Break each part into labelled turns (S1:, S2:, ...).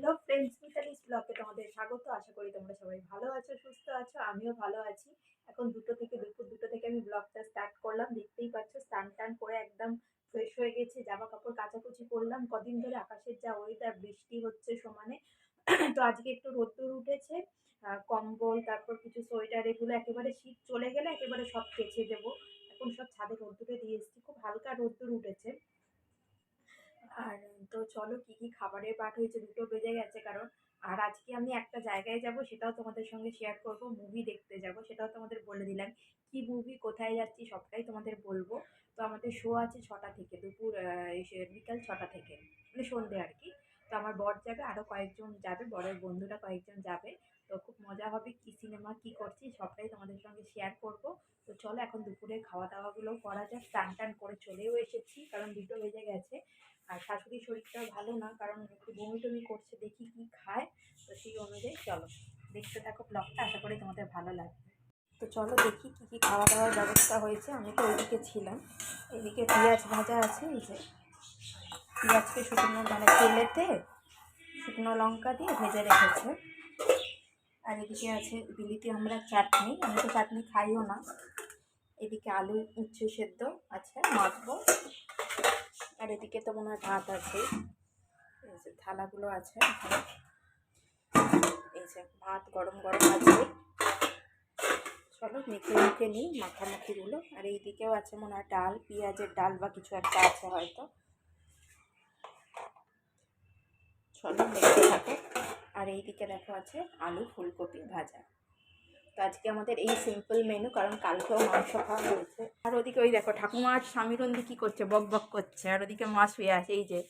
S1: Hello friends Mitali's ব্লগে তোমাদের স্বাগত। আশা করি তোমরা সবাই ভালো আছো, সুস্থ আছো, আমিও ভালো আছি। এখন দুটো থেকে, দুপুর দুটো থেকে আমি ব্লগটা স্টার্ট করলাম। দেখতেই পাচ্ছ, স্নান টান করে একদম ফ্রেশ হয়ে গেছি, জামা কাপড় কাচাকুচি করলাম। কদিন ধরে আকাশের যা ওয়েদার বৃষ্টি হচ্ছে সমানে। তো আজকে একটু রোদ্দুর উঠেছে কম্বল, তারপর কিছু সোয়েটার, এগুলো একেবারে শীত চলে গেলে একেবারে সব কেচে দেবো। এখন সব ছাদে রোদ্দুরে দিয়ে এসেছি, খুব হালকা তো চলো কি কি খাবারের পাঠ হয়েছে, দুটো বেজে গেছে কারণ আর আজকে আমি একটা জায়গায় যাব সেটাও তোমাদের সঙ্গে শেয়ার করব মুভি দেখতে যাব সেটাও তোমাদের বলে দিলাম। কি মুভি কোথায় যাচ্ছি সবটাই তোমাদের বলব। তো আমাদের শো আছে ছটা থেকে, দুপুর বিকাল ছটা থেকে মানে সন্ধে আর কি। তো আমার বর যাবে আরও কয়েকজন যাবে, বরের বন্ধুরা কয়েকজন যাবে। তো খুব মজা হবে কি সিনেমা কি করছি সবটাই তোমাদের সঙ্গে শেয়ার করব। চলো এখন দুপুরে খাওয়া দাওয়াগুলো করা যাক টান টান করে চলেও এসেছি, কারণ দুটো বেজে গেছে। আর শাশুড়ির শরীরটাও ভালো না, কারণ একটু বমি টমি করছে, দেখি কি খায়। তো সেই অনুযায়ী চলো, দেখতে থাকো ব্লগটা আশা করি তোমাদের ভালো লাগবে। তো চলো দেখি কী কী খাওয়া দাওয়ার ব্যবস্থা হয়েছে, আমি তো ওইদিকে ছিলাম। এদিকে পেঁয়াজ ভাজা আছে, এই যে পেঁয়াজকে শুকনো মানে তেলেতে শুকনো লঙ্কা দিয়ে ভেজে রেখেছে। আর এদিকে আছে বিলিতি, আমরা চাটনি, আমি তো চাটনি খাইও না। এদিকে আলু উচ্ছে সেদ্ধ আছে, মাখবো। আর এদিকে তো মনে হয় ভাত আছে। এই যে থালাগুলো আছে এই যে ভাত গরম গরম আছে। চলো মেখে মেখে নিই মাখামাখিগুলো। আর এইদিকেও আছে মনে হয় ডাল, পেঁয়াজের ডাল বা কিছু একটা আছে হয়তো। চলো দেখতে থাকো। আর এইদিকে দেখো আছে আলু ফুলকপি ভাজা। তো আজকে আমাদের এই সিম্পল মেনু কারণ কালকেও মাংস খাওয়া হয়েছে। আর ওদিকে ওই দেখো ঠাকুমা আর স্বামীরন্দি কী করছে বক বক করছে। আর ওদিকে মা শুয়ে আছে এই যে।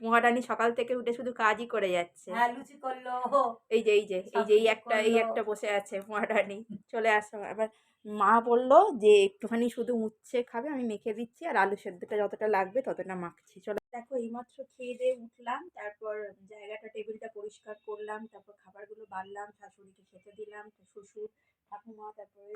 S1: মহারানী সকাল থেকে উঠে শুধু কাজই করে যাচ্ছে।
S2: হ্যাঁ লুচি করল
S1: এই যে এই যে এই যে এই একটা এই একটা বসে আছে মহারানী। চলে আসো। এবার মা বলল যে একটুখানি শুধু উচ্ছে খাবে আমি মেখে দিচ্ছি আর আলু সেদ্ধটা যতটা লাগবে ততটা মাখছি। চলো। দেখো, এইমাত্র খেয়ে দিয়ে উঠলাম, তারপর জায়গাটা, টেবিলটা পরিষ্কার করলাম, তারপর খাবারগুলো বাড়লাম, শাশুড়িকে খেতে দিলাম শ্বশুর, ঠাকুমা, তারপরে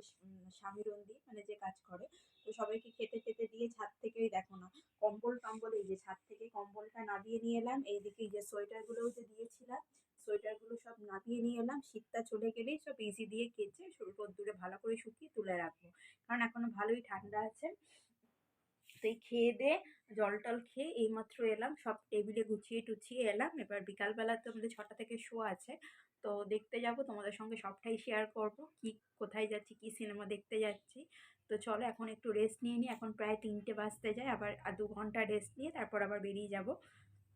S1: স্বামীরন্দি মানে যে কাজ করে। তো সবাইকে খেতে খেতে দিয়ে ছাদ থেকেই দেখো না, কম্বল টম্বল, এই যে ছাদ থেকে কম্বলটা নামিয়ে নিয়ে এলাম, এইদিকে এই যে সোয়েটারগুলোও যে দিয়েছিলাম, সোয়েটারগুলো সব নামিয়ে নিয়ে এলাম, শীতটা চলে গেলেই সব ইজি দিয়ে কেচে রোদ্দুরে ভালো করে শুকিয়ে তুলে রাখব। কারণ এখনও ভালোই ঠান্ডা আছে। এই খেয়ে দিয়ে জল টল খেয়ে এইমাত্র এলাম। সব টেবিলে গুছিয়ে টুছিয়ে এলাম। এবার বিকালবেলা তো আমাদের ছটা থেকে শো আছে। তো দেখতে যাব, তোমাদের সঙ্গে সবটাই শেয়ার করব। কি, কোথায় যাচ্ছি, কি সিনেমা দেখতে যাচ্ছি। তো চলো এখন একটু রেস্ট নিয়ে নিই। এখন প্রায় তিনটে বাজতে যায়। আবার দু ঘণ্টা রেস্ট নিয়ে তারপর আবার বেরিয়ে যাব।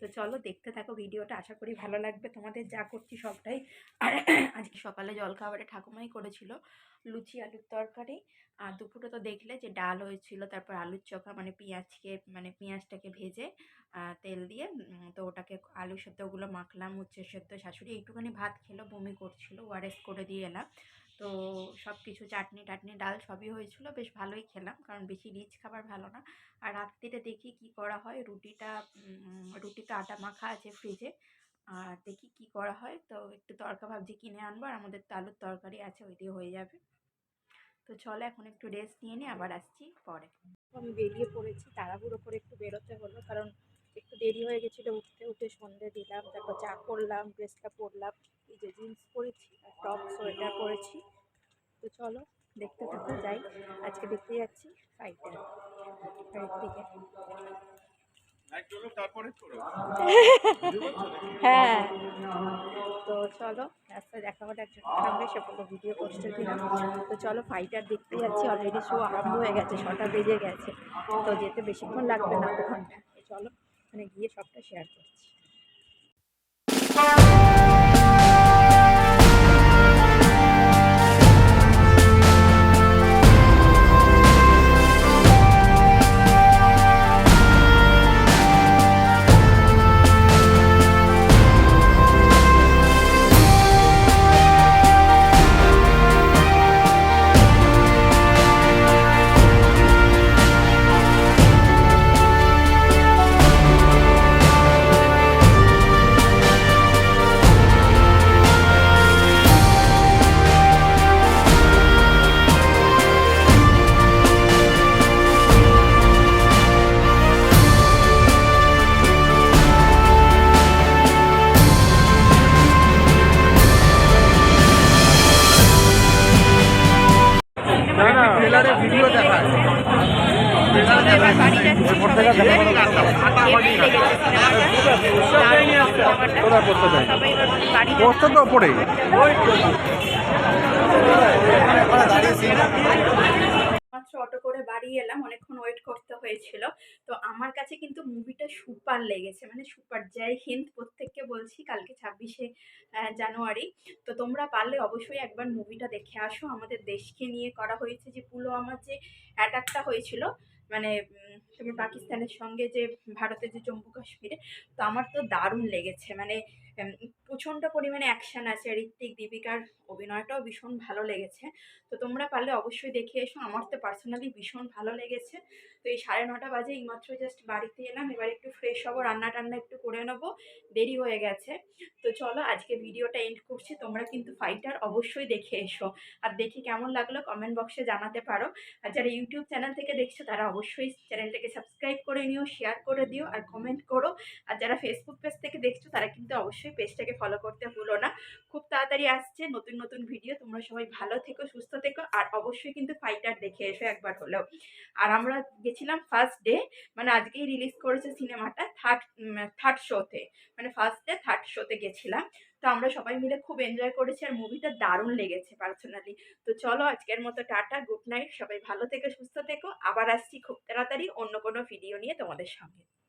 S1: তো চলো দেখতে থাকো ভিডিওটা, আশা করি ভালো লাগবে। তোমাদের যা করছি সবটাই। আর আজকে সকালে জলখাবারে ঠাকুমাই করেছিল লুচি, আলুর তরকারি। আর দুপুরে তো দেখলে যে ডাল হয়েছিল, তারপর আলুর চোখা মানে পেঁয়াজকে মানে পেঁয়াজটাকে ভেজে তেল দিয়ে তো ওটাকে আলু সেদ্ধগুলো মাখলাম, উচ্ছে সেদ্ধ, শাশুড়ি একটুখানি ভাত খেলো, বমি করছিল ওয়ারেস করে দিয়ে এলাম। তো সব কিছু চাটনি টাটনি, ডাল সবই হয়েছিল, বেশ ভালোই খেলাম। কারণ বেশি রিচ খাবার ভালো না। আর রাত্রিতে দেখি কি করা হয়, রুটিটা রুটিতে আটা মাখা আছে ফ্রিজে আর দেখি কি করা হয়, তো একটু তরকা ভাবছি কিনে আনব, আর আমাদের তো আলুর তরকারি আছে, ওই দিয়ে হয়ে যাবে। তো চলো এখন একটু রেস্ট নিয়ে নিই আবার আসছি পরে। আমি বেরিয়ে পড়েছি, তাড়াহুড়ো করে একটু বেরোতে হলো, কারণ একটু দেরি হয়ে গেছিল উঠতে উঠে সন্ধে দিলাম তারপর চা করলাম ড্রেসটা পরলাম এই যে জিন্স পরেছি আর টপ সোয়েটার পরেছি। তো চলো দেখতে থাকো যাই আজকে দেখতে যাচ্ছি ফাইটার দিকে হ্যাঁ। তো চলো রাস্তায় দেখা হলে একজন সঙ্গে সে পুরো ভিডিও পোস্টে দিলাম। তো চলো ফাইটার দেখতে যাচ্ছি অলরেডি শো আরম্ভ হয়ে গেছে ছটা বেজে গেছে। তো যেতে বেশিক্ষণ লাগবে না আধ ঘণ্টা। অটো করে বাড়ি এলাম অনেকক্ষণ ওয়েট করতে হয়েছিল। তো আমার কাছে কিন্তু মুভিটা সুপার লেগেছে মানে সুপার জয় হিন্দ প্রত্যেককে বলছি কালকে ছাব্বিশে জানুয়ারি। তো তোমরা পারলে অবশ্যই একবার মুভিটা দেখে আসো। আমাদের দেশকে নিয়ে করা হয়েছে যে পুলো আমার যে অ্যাটাকটা হয়েছিল মানে উম, পাকিস্তানের সঙ্গে যে ভারতের যে জম্মু কাশ্মীরে তো আমার তো দারুণ লেগেছে। মানে প্রচণ্ড পরিমাণে অ্যাকশান আছে ঋত্বিক দীপিকার অভিনয়টাও ভীষণ ভালো লেগেছে। তো তোমরা পারলে অবশ্যই দেখে এসো আমার তো পার্সোনালি ভীষণ ভালো লেগেছে। তো এই সাড়ে নটা বাজে এইমাত্র জাস্ট বাড়িতে এলাম এবার একটু ফ্রেশ হব রান্না টান্না একটু করে নেব দেরি হয়ে গেছে। তো চলো আজকে ভিডিওটা এন্ড করছি তোমরা কিন্তু ফাইটার অবশ্যই দেখে এসো। আর দেখে কেমন লাগল কমেন্ট বক্সে জানাতে পারো। আর যারা ইউটিউব চ্যানেল থেকে দেখছ তারা অবশ্যই চ্যানেলটাকে সাবস্ক্রাইব করে নিও শেয়ার করে দিও আর কমেন্ট করো। আর যারা ফেসবুক পেজ থেকে দেখছ, তারা কিন্তু অবশ্যই পেজটাকে ফলো করতে ভুলো না। খুব তাড়াতাড়ি আসছে নতুন নতুন ভিডিও তোমরা সবাই ভালো থেকো, সুস্থ থেকো আর অবশ্যই কিন্তু ফাইটার দেখে এসো একবার হলেও। আর আমরা গেছিলাম ফার্স্ট ডে মানে আজকেই রিলিজ করেছে সিনেমাটা থার্ড থার্ড শোতে মানে ফার্স্ট ডে থার্ড শোতে গেছিলাম। তো আমরা সবাই মিলে খুব এনজয় করেছি আর মুভিটা দারুণ লেগেছে পার্সোনালি তো চলো আজকের মতো টাটা গুড নাইট সবাই ভালো থেকে, সুস্থ থেকো। আবার আসছি খুব তাড়াতাড়ি অন্য কোনো ভিডিও নিয়ে তোমাদের সঙ্গে।